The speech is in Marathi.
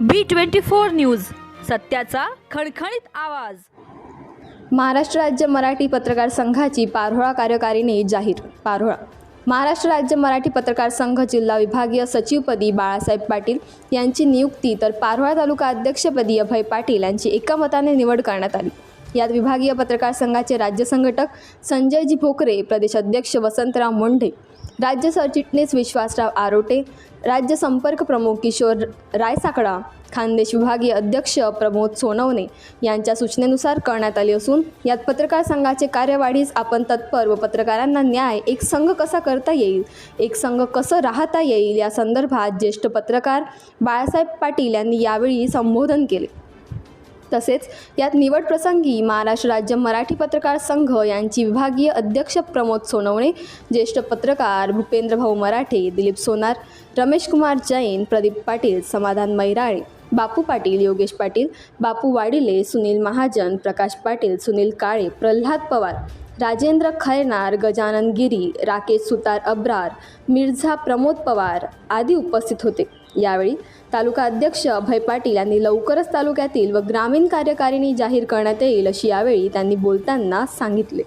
बी ट्वेंटी फोर न्यूज सत्याचा खणखणीत आवाज. महाराष्ट्र राज्य मराठी पत्रकार संघाची पारोळा कार्यकारिणी जाहीर पारोळा. महाराष्ट्र राज्य मराठी पत्रकार संघ जिल्हा विभागीय सचिवपदी बाळासाहेब पाटील यांची नियुक्ती तर पारोळा तालुका अध्यक्षपदी अभय पाटील यांची एकामताने निवड करण्यात आली. यात विभागीय पत्रकार संघाचे राज्य संघटक संजयजी भोकरे प्रदेश अध्यक्ष वसंतराव मुंढे राज्य सरचिटणीस विश्वासराव आरोटे राज्य संपर्क प्रमुख किशोर रायसाकडा खानदेश विभागीय अध्यक्ष प्रमोद सोनवणे यांच्या सूचनेनुसार करण्यात आली असून यात पत्रकार संघाचे कार्यवाढीस आपण तत्पर व पत्रकारांना न्याय एक संघ कसा करता येईल एक संघ कसं राहता येईल या संदर्भात ज्येष्ठ पत्रकार बाळासाहेब पाटील यांनी यावेळी संबोधन केले. तसेच यात निवड प्रसंगी महाराष्ट्र राज्य मराठी पत्रकार संघ यांची विभागीय अध्यक्ष प्रमोद सोनवणे ज्येष्ठ पत्रकार भूपेंद्र भाऊ मराठे दिलीप सोनार रमेश कुमार जैन प्रदीप पाटील समाधान मैराळे बापू पाटील योगेश पाटील बापू वाडिले सुनील महाजन प्रकाश पाटील सुनील काळे प्रल्हाद पवार राजेंद्र खैरनार गजानन गिरी राकेश सुतार अब्रार मिर्झा प्रमोद पवार आदी उपस्थित होते. यावेळी तालुका अध्यक्ष अभय पाटील यांनी लवकरच तालुक्यातील व ग्रामीण कार्यकारिणी जाहीर करण्यात येईल अशी यावेळी त्यांनी बोलताना सांगितले.